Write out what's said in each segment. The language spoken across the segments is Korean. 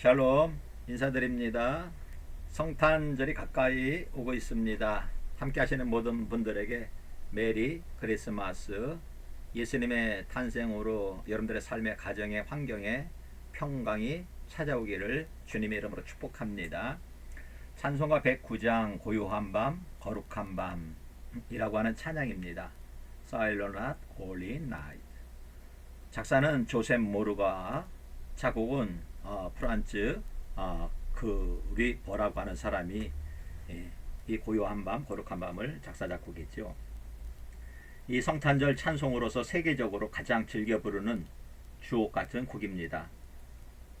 샬롬 인사드립니다. 성탄절이 가까이 오고 있습니다. 함께 하시는 모든 분들에게 메리 크리스마스 예수님의 탄생으로 여러분들의 삶의 가정의 환경에 평강이 찾아오기를 주님의 이름으로 축복합니다. 찬송가 109장 고요한 밤 거룩한 밤이라고 하는 찬양입니다. Silent Holy Night 작사는 조셉 모르가 작곡은 어, 프란츠 어, 그리 버라고 하는 사람이 예, 이 고요한 밤 거룩한 밤을 작사 작곡했죠. 이 성탄절 찬송으로서 세계적으로 가장 즐겨 부르는 주옥 같은 곡입니다.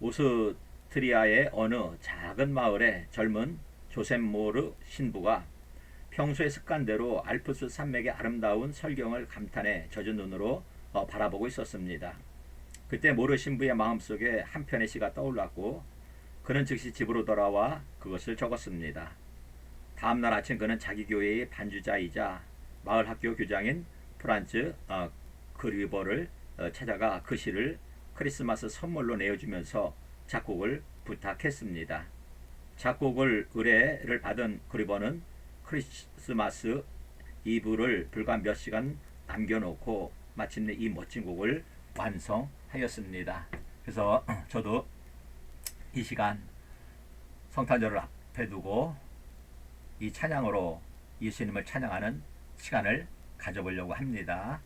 오스트리아의 어느 작은 마을에 젊은 조셉 모르 신부가 평소의 습관대로 알프스 산맥의 아름다운 설경을 감탄해 젖은 눈으로 어, 바라보고 있었습니다. 그때 모르 신부의 마음속에 한 편의 시가 떠올랐고 그는 즉시 집으로 돌아와 그것을 적었습니다. 다음 날 아침 그는 자기 교회의 반주자이자 마을 학교 교장인 프란츠 어, 그리버를 어, 찾아가 그 시를 크리스마스 선물로 내어주면서 작곡을 부탁했습니다. 작곡을 의뢰를 받은 그리버는 크리스마스 이브를 불과 몇 시간 남겨놓고 마침내 이 멋진 곡을 완성하였습니다. 그래서 저도 이 시간 성탄절을 앞에 두고 이 찬양으로 예수님을 찬양하는 시간을 가져보려고 합니다.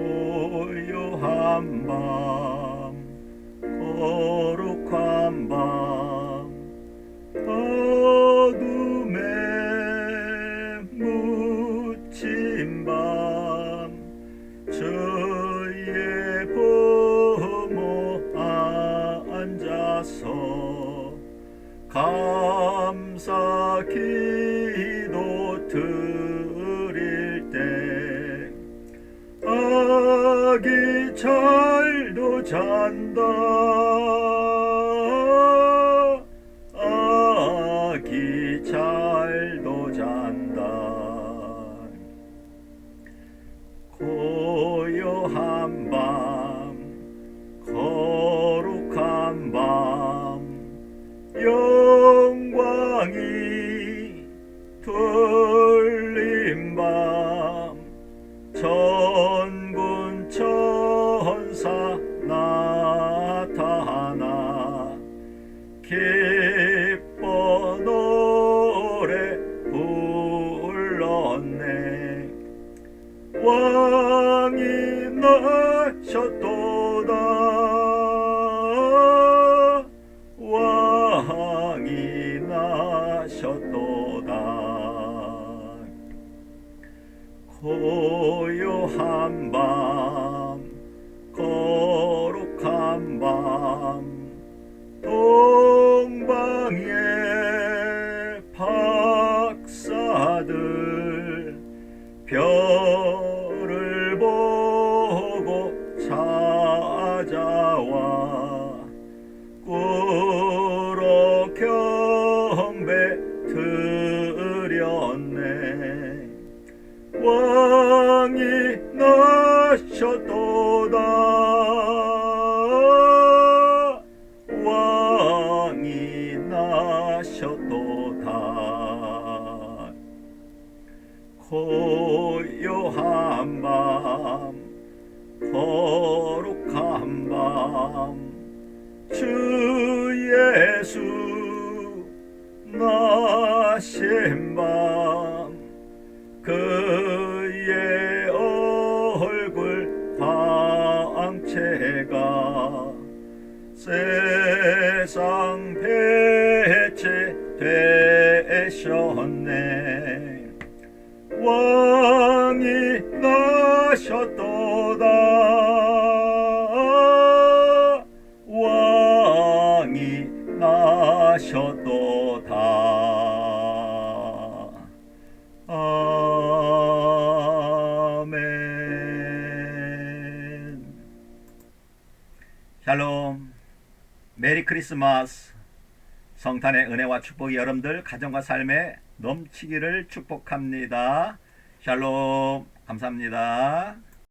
고요한 밤 거룩한 밤 어둠에 묻힌 밤 저의 부모 앉아서 감사 기도 드 아기 잘도 잔다 Son 고요한 밤 왕이 나셨도다. 왕이 나셨도다. 고요한 밤 거룩한 밤 주 예수 나신 밤그 되셨네. 왕이 나셨도다. 왕이 나셨도다. 아멘. 샬롬. 메리 크리스마스. 성탄의 은혜와 축복이 여러분들 가정과 삶에 넘치기를 축복합니다. 샬롬. 감사합니다.